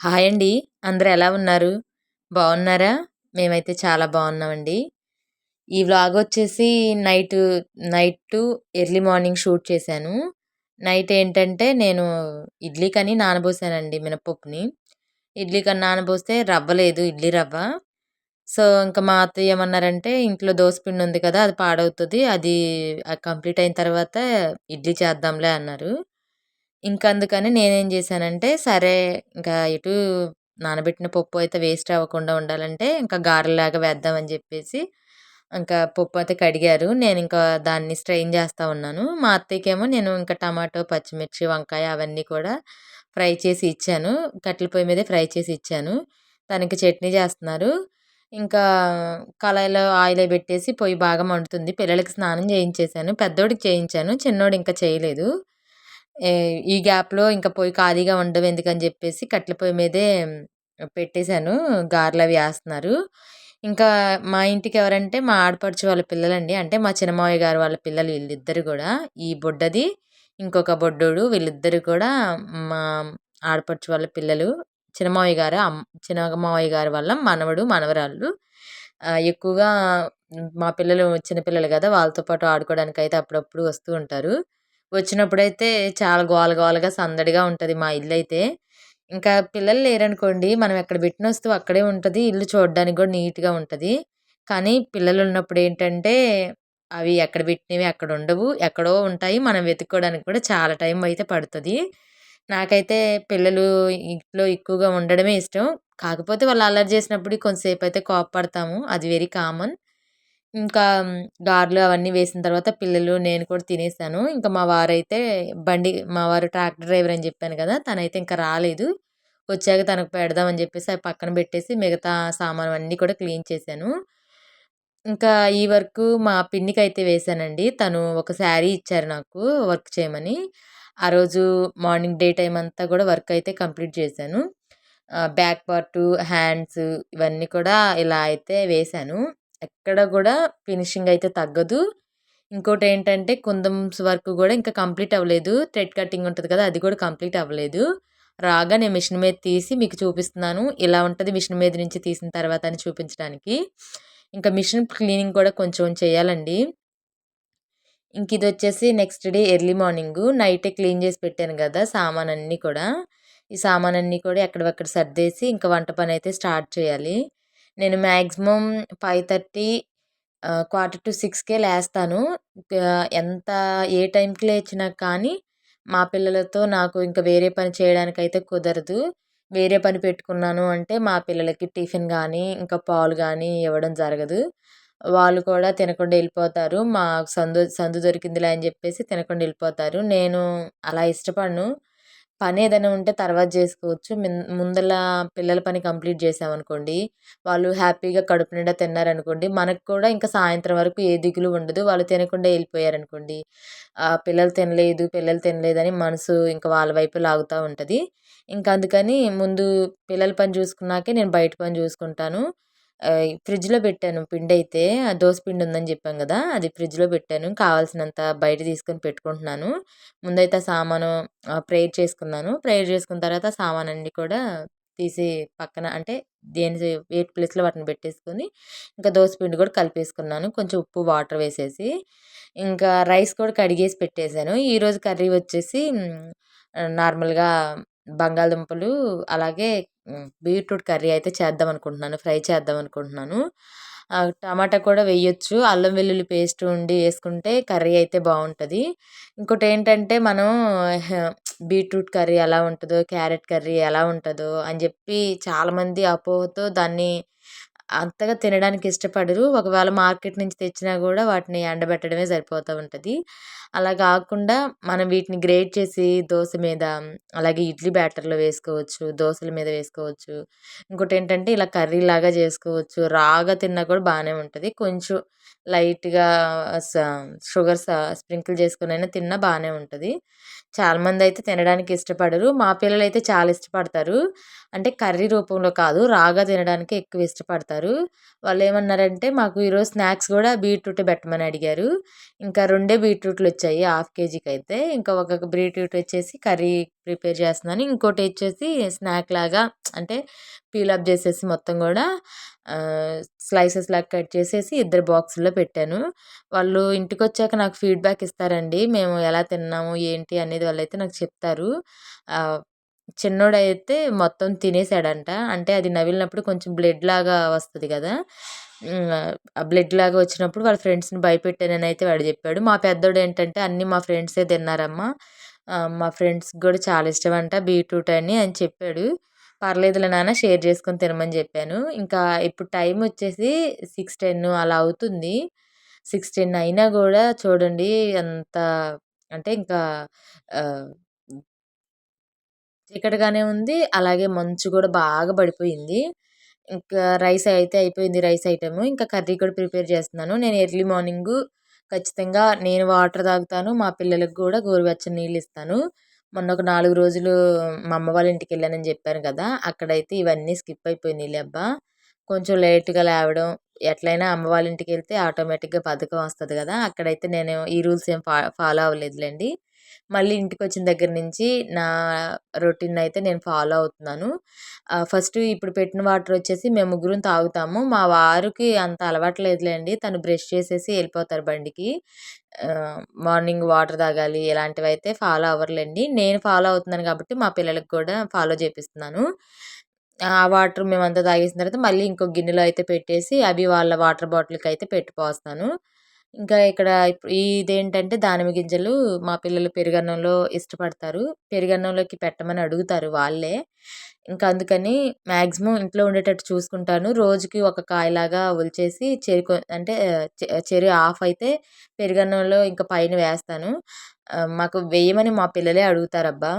Hi అండి. అందరూ ఎలా ఉన్నారు? బాగున్నారా? మేమైతే చాలా బాగున్నామండి. ఈ వ్లాగ్ వచ్చేసి night night to early morning shoot చేశాను. నైట్ ఏంటంటే నేను ఇడ్లీ కని నానబోసానండి మినపప్పుని ఇడ్లీ కని నానబోస్తే రవ్వ లేదు ఇడ్లీ రవ్వ. సో ఇంకా మా అత్తయ్య ఏమన్నారంటే ఇంట్లో పిండి ఉంది కదా అది పాడవుతుంది అది కంప్లీట్ అయిన తర్వాత ఇడ్లీ చేద్దాంలే అన్నారు. ఇంక అందుకని నేనేం చేశానంటే సరే ఇంకా ఎటు నానబెట్టిన పప్పు అయితే వేస్ట్ అవ్వకుండా ఉండాలంటే ఇంకా గారెలాగా వేద్దామని చెప్పేసి ఇంకా పప్పు అయితే కడిగారు. నేను ఇంకా దాన్ని స్ట్రెయిన్ చేస్తూ ఉన్నాను. మా అత్తయ్యకేమో నేను ఇంకా టమాటో పచ్చిమిర్చి వంకాయ అవన్నీ కూడా ఫ్రై చేసి ఇచ్చాను. కట్టెల పొయ్యి మీదే ఫ్రై చేసి ఇచ్చాను. తనకి చట్నీ చేస్తున్నారు. ఇంకా కళాయిలో ఆయిల్ పెట్టేసి పొయ్యి బాగా మండుతుంది. పిల్లలకి స్నానం చేయించేశాను. పెద్దోడికి చేయించాను. చిన్నోడు ఇంకా చేయలేదు. ఈ గ్యాప్‌లో ఇంకా పొయ్యి ఖాళీగా ఉండవు ఎందుకని చెప్పేసి కట్టెల పొయ్యి మీదే పెట్టేశాను. గారెలు అవి వేస్తున్నారు ఇంకా మా ఇంటికి ఎవరంటే మా ఆడపడుచు వాళ్ళ పిల్లలండి. అంటే మా చిన్నమావయ్య గారు వాళ్ళ పిల్లలు వీళ్ళిద్దరు కూడా ఈ బుడ్డది, ఇంకొక బొడ్డోడు వీళ్ళిద్దరు కూడా మా ఆడపడుచు వాళ్ళ పిల్లలు. చిన్నమావయ్య గారు అమ్ చిన్న మావయ్య గారు వాళ్ళ మనవడు, మనవరాళ్ళు. ఎక్కువగా మా పిల్లలు చిన్నపిల్లలు కదా వాళ్ళతో పాటు ఆడుకోవడానికి అయితే అప్పుడప్పుడు వస్తూ ఉంటారు. వచ్చినప్పుడైతే చాలా గోల గోలగా సందడిగా ఉంటుంది మా ఇల్లు అయితే ఇంకా పిల్లలు లేరనుకోండి మనం ఎక్కడ పెట్టిన వస్తువు అక్కడే ఉంటుంది ఇల్లు చూడడానికి కూడా నీట్‌గా ఉంటుంది కానీ పిల్లలు ఉన్నప్పుడు ఏంటంటే అవి ఎక్కడ పెట్టినవి అక్కడ ఉండవు. ఎక్కడో ఉంటాయి. మనం వెతుక్కోవడానికి కూడా చాలా టైం అయితే పడుతుంది నాకైతే పిల్లలు ఇంట్లో ఎక్కువగా ఉండడమే ఇష్టం. కాకపోతే వాళ్ళు అల్లరి చేసినప్పుడు కొంతసేపు అయితే కోపడతాము అది వెరీ కామన్. ఇంకా గారెలు అవన్నీ వేసిన తర్వాత పిల్లలు, నేను కూడా తినేసాను. ఇంకా మా వారైతే బండి మా వారు ట్రాక్టర్ డ్రైవర్ అని చెప్పాను కదా! తనైతే ఇంకా రాలేదు. వచ్చాక తనకు పెడదామని చెప్పేసి అవి పక్కన పెట్టేసి మిగతా సామాను కూడా క్లీన్ చేశాను. ఇంకా ఈ వర్క్ మా పిన్నికి అయితే వేశానండి. తను ఒక శారీ ఇచ్చారు నాకు వర్క్ చేయమని. ఆ రోజు మార్నింగ్ డే టైం అంతా కూడా వర్క్ అయితే కంప్లీట్ చేశాను. బ్యాక్ పార్టు, హ్యాండ్స్ ఇవన్నీ కూడా ఇలా అయితే వేశాను. ఎక్కడ కూడా ఫినిషింగ్ అయితే తగ్గదు. ఇంకోటి ఏంటంటే కుందమ్స్ వర్క్ కూడా ఇంకా కంప్లీట్ అవ్వలేదు. థ్రెడ్ కటింగ్ ఉంటుంది కదా! అది కూడా కంప్లీట్ అవ్వలేదు. రాగా నేను మిషన్ మీద తీసి మీకు చూపిస్తున్నాను. ఇలా ఉంటుంది మిషన్ మీద నుంచి తీసిన తర్వాత అని చూపించడానికి. ఇంకా మిషన్ క్లీనింగ్ కూడా కొంచెం చేయాలండి. ఇంక ఇది వచ్చేసి నెక్స్ట్ డే ఎర్లీ మార్నింగు. నైటే క్లీన్ చేసి పెట్టాను కదా! సామానన్నీ కూడా. ఈ సామానన్నీ కూడా ఎక్కడ సర్దేసి ఇంకా వంట పని అయితే స్టార్ట్ చేయాలి. నేను maximum five thirty quarter to సిక్స్కే లేస్తాను. ఎంత ఏ టైంకి లేచినా కానీ మా పిల్లలతో నాకు ఇంకా వేరే పని చేయడానికి అయితే కుదరదు. వేరే పని పెట్టుకున్నాను అంటే మా పిల్లలకి టిఫిన్ కానీ ఇంకా పాలు కానీ ఇవ్వడం జరగదు. వాళ్ళు కూడా తినకుండా వెళ్ళిపోతారు. మా సందు సందు దొరికిందిలే అని చెప్పేసి తినకుండా వెళ్ళిపోతారు. నేను అలా ఇష్టపడను. పని ఏదైనా ఉంటే తర్వాత చేసుకోవచ్చు. ముందల పిల్లల పని కంప్లీట్ చేసామనుకోండి వాళ్ళు హ్యాపీగా కడుపు నిండా తిన్నారనుకోండి మనకు కూడా ఇంకా సాయంత్రం వరకు ఏ దిగులు ఉండదు. వాళ్ళు తినకుండా వెళ్ళిపోయారనుకోండి పిల్లలు తినలేదు పిల్లలు తినలేదని మనసు ఇంకా వాళ్ళ వైపు లాగుతూ ఉంటుంది. ఇంకా అందుకని ముందు పిల్లల పని చూసుకున్నాకే నేను బయట పని చూసుకుంటాను. ఫ్రిడ్జ్లో పెట్టాను పిండి అయితే దోశ పిండి ఉందని చెప్పాను కదా అది ఫ్రిడ్జ్లో పెట్టాను. కావాల్సినంత బయట తీసుకొని పెట్టుకుంటున్నాను. ముందైతే సామాను ప్రేయర్ చేసుకున్నాను. ప్రేయర్ చేసుకున్న తర్వాత సామాన్ అన్ని కూడా తీసి పక్కన అంటే దేని వెయిట్ ప్లేస్లో వాటిని పెట్టేసుకొని ఇంకా దోశ పిండి కూడా కలిపేసుకున్నాను. కొంచెం ఉప్పు వాటర్ వేసేసి ఇంకా రైస్ కూడా కడిగేసి పెట్టేశాను. ఈరోజు కర్రీ వచ్చేసి నార్మల్గా బంగాళదుంపలు అలాగే బీట్రూట్ కర్రీ అయితే చేద్దాం అనుకుంటున్నాను ఫ్రై చేద్దాం అనుకుంటున్నాను టమాటా కూడా వేయొచ్చు. అల్లం వెల్లుల్లి పేస్ట్ ఉండి వేసుకుంటే కర్రీ అయితే బాగుంటుంది. ఇంకోటి ఏంటంటే మనం బీట్రూట్ కర్రీ ఎలా ఉంటుందో క్యారెట్ కర్రీ ఎలా ఉంటుందో అని చెప్పి చాలామంది అపోహతో దాన్ని అంతగా తినడానికి ఇష్టపడరు. ఒకవేళ మార్కెట్ నుంచి తెచ్చినా కూడా వాటిని ఎండబెట్టడమే సరిపోతూ ఉంటుంది. అలా కాకుండా మనం వీటిని గ్రేట్ చేసి దోశ మీద అలాగే ఇడ్లీ బ్యాటర్లో వేసుకోవచ్చు దోశల మీద వేసుకోవచ్చు. ఇంకోటి ఏంటంటే ఇలా కర్రీ లాగా చేసుకోవచ్చు. రాగా తిన్నా కూడా బాగానే ఉంటుంది. కొంచెం లైట్గా షుగర్ స్ప్రింకిల్ చేసుకుని అయినా తిన్నా బాగానే ఉంటుంది. చాలామంది అయితే తినడానికి ఇష్టపడరు. మా పిల్లలు అయితే చాలా ఇష్టపడతారు. అంటే కర్రీ రూపంలో కాదు రాగా తినడానికి ఎక్కువ ఇష్టపడతారు. వాళ్ళు ఏమన్నారంటే మాకు ఈరోజు స్నాక్స్ కూడా బీట్రూట్ పెట్టమని అడిగారు. ఇంకా రెండే బీట్రూట్లు వచ్చాయి. హాఫ్ కేజీకి అయితే ఇంకా ఒక బ్రీట్రూట్ వచ్చేసి కర్రీ ప్రిపేర్ చేస్తున్నాను. ఇంకోటి వచ్చేసి స్నాక్ లాగా అంటే పీల్ అప్ చేసేసి మొత్తం కూడా స్లైసెస్ లాగా కట్ చేసేసి ఇద్దరు బాక్సుల్లో పెట్టాను. వాళ్ళు ఇంటికి వచ్చాక నాకు ఫీడ్బ్యాక్ ఇస్తారండి. మేము ఎలా తిన్నాము ఏంటి అనేది వాళ్ళైతే నాకు చెప్తారు. చిన్నోడైతే మొత్తం తినేసాడంట. అంటే అది నవిలినప్పుడు కొంచెం బ్లడ్ లాగా వస్తుంది కదా. బ్లడ్ లాగా వచ్చినప్పుడు వాళ్ళ ఫ్రెండ్స్ని భయపెట్టానని అయితే వాడు చెప్పాడు మా పెద్దోడు ఏంటంటే అన్నీ మా ఫ్రెండ్సే తిన్నారమ్మా. మా ఫ్రెండ్స్కి కూడా చాలా ఇష్టం అంట బీట్రూట్ అని అని చెప్పాడు. పర్లేదులే నాన్న షేర్ చేసుకొని తినమని చెప్పాను. ఇంకా ఇప్పుడు టైం వచ్చేసి సిక్స్ టెన్ అలా అవుతుంది. సిక్స్ టెన్ అయినా కూడా చూడండి అంత అంటే ఇంకా చీకటిగానే ఉంది. అలాగే మంచు కూడా బాగా పడిపోయింది. ఇంకా రైస్ అయితే అయిపోయింది రైస్ ఐటమ్. ఇంకా కర్రీ కూడా ప్రిపేర్ చేస్తున్నాను. నేను ఎర్లీ మార్నింగు ఖచ్చితంగా నేను వాటర్ తాగుతాను. మా పిల్లలకు కూడా గోరువెచ్చని నీళ్ళు ఇస్తాను. మొన్న ఒక నాలుగు రోజులు మా అమ్మ వాళ్ళ ఇంటికి వెళ్ళానని చెప్పాను కదా అక్కడైతే ఇవన్నీ స్కిప్ అయిపోయినాయి అబ్బా. కొంచెం లేట్గా లేవడం ఎట్లయినా అమ్మ వాళ్ళ ఇంటికి వెళ్తే ఆటోమేటిక్గా పథకం వస్తుంది కదా అక్కడైతే నేను ఈ రూల్స్ ఏం ఫా ఫాలో అవ్వలేదులేండి. మళ్ళీ ఇంటికి వచ్చిన దగ్గర నుంచి నా రొటీన్ అయితే నేను ఫాలో అవుతున్నాను. ఫస్ట్ ఇప్పుడు పెట్టిన వాటర్ వచ్చేసి మేము ముగ్గురం తాగుతాము. మా వారికి అంత అలవాటు లేదులేండి. తను బ్రష్ చేసేసి వెళ్ళిపోతారు బండికి. మార్నింగ్ వాటర్ తాగాలి ఇలాంటివి అయితే ఫాలో అవ్వర్లేండి. నేను ఫాలో అవుతున్నాను కాబట్టి మా పిల్లలకు కూడా ఫాలో చేపిస్తున్నాను. ఆ వాటర్ మేమంతా తాగేసిన తర్వాత మళ్ళీ ఇంకో గిన్నెలో అయితే పెట్టేసి అవి వాళ్ళ వాటర్ బాటిల్కి అయితే పెట్టిపోస్తాను ఇంకా ఇక్కడ ఇదేంటంటే దానిమ్మ గింజలు మా పిల్లలు పెరుగన్నంలో ఇష్టపడతారు. పెరుగన్నంలోకి పెట్టమని అడుగుతారు వాళ్ళే. ఇంకా అందుకని మ్యాక్సిమం ఇంట్లో ఉండేటట్టు చూసుకుంటాను. రోజుకి ఒక కాయలాగా ఒలిచేసి చెరి అంటే చెరి ఆఫ్ అయితే పెరుగన్నంలో ఇంకా పైన వేస్తాను. మాకు వేయమని మా పిల్లలే అడుగుతారబ్బా.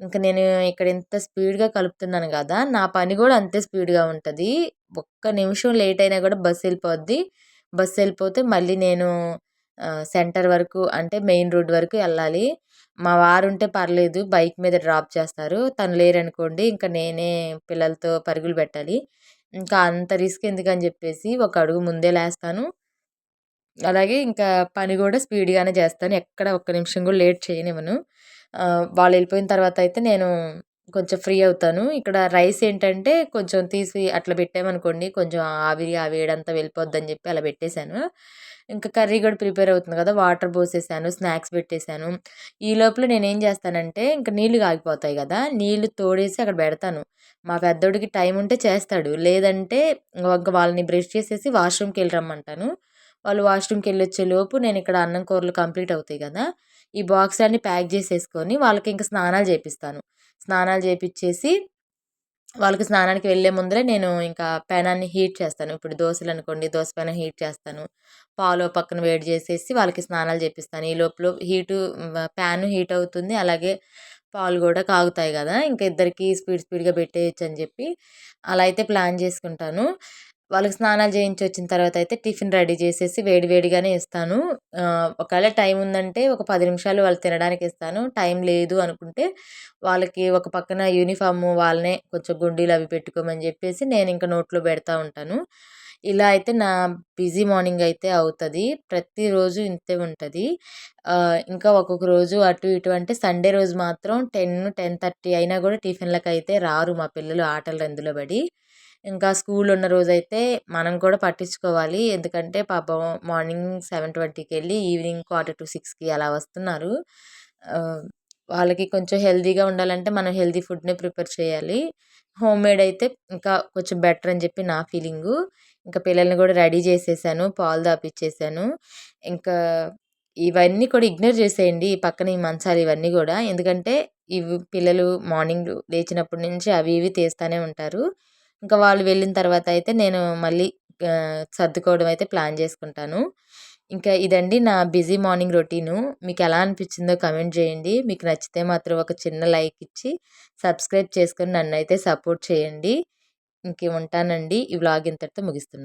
ఇంకా నేను ఇక్కడ ఇంత స్పీడ్గా కలుపుతున్నాను కదా నా పని కూడా అంతే స్పీడ్గా ఉంటుంది. ఒక్క నిమిషం లేట్ అయినా కూడా బస్సు వెళ్ళిపోద్ది. బస్సు వెళ్ళిపోతే మళ్ళీ నేను సెంటర్ వరకు అంటే మెయిన్ రోడ్ వరకు వెళ్ళాలి. మా వారు ఉంటే పర్లేదు బైక్ మీద డ్రాప్ చేస్తారు. తను లేరనుకోండి ఇంకా నేనే పిల్లలతో పరుగులు పెట్టాలి. ఇంకా అంత రిస్క్ ఎందుకని చెప్పేసి ఒక అడుగు ముందే లేస్తాను. అలాగే ఇంకా పని కూడా స్పీడ్గానే చేస్తాను. ఎక్కడ ఒక్క నిమిషం కూడా లేట్ చేయనివ్వను. వాళ్ళు వెళ్ళిపోయిన తర్వాత అయితే నేను కొంచెం ఫ్రీ అవుతాను. ఇక్కడ రైస్ ఏంటంటే కొంచెం తీసి అట్లా పెట్టామనుకోండి కొంచెం ఆవిరి ఆ వేడంతా వెళ్ళిపోద్దని చెప్పి అలా పెట్టేశాను. ఇంకా కర్రీ కూడా ప్రిపేర్ అవుతుంది కదా వాటర్ పోసేసాను స్నాక్స్ పెట్టేశాను. ఈ లోపల నేను ఏం చేస్తానంటే ఇంకా నీళ్ళు కాగిపోతాయి కదా నీళ్ళు తోడేసి అక్కడ పెడతాను. మా పెద్దోడికి టైం ఉంటే చేస్తాడు. లేదంటే ఇంకా వాళ్ళని బ్రష్ చేసేసి వాష్రూమ్కి వెళ్ళి రమ్మంటాను వాళ్ళు వాష్రూమ్కి వెళ్ళి వచ్చే లోపు నేను ఇక్కడ అన్నం కూరలు కంప్లీట్ అవుతాయి కదా ఈ బాక్స్ అన్ని ప్యాక్ చేసేసుకొని వాళ్ళకి ఇంకా స్నానాలు చేపిస్తాను. స్నానాలు చేపించేసి వాళ్ళకి స్నానానికి వెళ్ళే ముందరే నేను ఇంకా పెనాన్ని హీట్ చేస్తాను. ఇప్పుడు దోశలు అనుకోండి దోశ పెనం హీట్ చేస్తాను. పాలు పక్కన వేడి చేసేసి వాళ్ళకి స్నానాలు చేపిస్తాను. ఈ లోపల హీటు ప్యాన్ హీట్ అవుతుంది. అలాగే పాలు కూడా కాగుతాయి కదా ఇంకా ఇద్దరికి స్పీడ్ స్పీడ్గా పెట్టేయచ్చు అని చెప్పి అలా అయితే ప్లాన్ చేసుకుంటాను. వాళ్ళకి స్నానాలు చేయించి వచ్చిన తర్వాత అయితే టిఫిన్ రెడీ చేసేసి వేడి వేడిగానే ఇస్తాను. ఒకవేళ టైం ఉందంటే ఒక పది నిమిషాలు వాళ్ళు తినడానికి ఇస్తాను. టైం లేదు అనుకుంటే వాళ్ళకి ఒక పక్కన యూనిఫామ్ వాళ్ళనే కొంచెం గుండీలు అవి పెట్టుకోమని చెప్పేసి నేను ఇంకా నోట్లో పెడతా ఉంటాను. ఇలా అయితే నా బిజీ మార్నింగ్ అయితే అవుతుంది. ప్రతిరోజు ఇంతే ఉంటుంది. ఇంకా ఒక్కొక్క రోజు అటు ఇటు అంటే సండే రోజు మాత్రం టెన్ టెన్ థర్టీ అయినా కూడా టిఫిన్లకు అయితే రారు మా పిల్లలు ఆటలు రందులో పడి. ఇంకా స్కూల్ ఉన్న రోజైతే మనం కూడా పట్టించుకోవాలి. ఎందుకంటే పాపం మార్నింగ్ సెవెన్ ట్వంటీకి వెళ్ళి ఈవినింగ్ క్వార్టర్ టు సిక్స్కి అలా వస్తున్నారు. వాళ్ళకి కొంచెం హెల్తీగా ఉండాలంటే మనం హెల్తీ ఫుడ్నే ప్రిపేర్ చేయాలి. హోమ్ మేడ్ అయితే ఇంకా కొంచెం బెటర్ అని చెప్పి నా ఫీలింగు. ఇంకా పిల్లల్ని కూడా రెడీ చేసేసాను పాలు దాపిచ్చేసాను ఇంకా ఇవన్నీ కూడా ఇగ్నోర్ చేసేయండి ఈ పక్కన ఈ మంచాలు ఇవన్నీ కూడా. ఎందుకంటే ఇవి పిల్లలు మార్నింగ్ లేచినప్పటి నుంచి అవి ఇవి తీస్తూనే ఉంటారు. ఇంకా వాళ్ళు వెళ్ళిన తర్వాత అయితే నేను మళ్ళీ సర్దుకోవడం అయితే ప్లాన్ చేసుకుంటాను. ఇంకా ఇదండి నా బిజీ మార్నింగ్ రొటీను. మీకు ఎలా అనిపించిందో కమెంట్ చేయండి. మీకు నచ్చితే మాత్రం ఒక చిన్న లైక్ ఇచ్చి సబ్స్క్రైబ్ చేసుకొని నన్ను అయితే సపోర్ట్ చేయండి. ఇంకే ఉంటానండి. ఈ వ్లాగ్ ఇంతటితో ముగిస్తున్నాను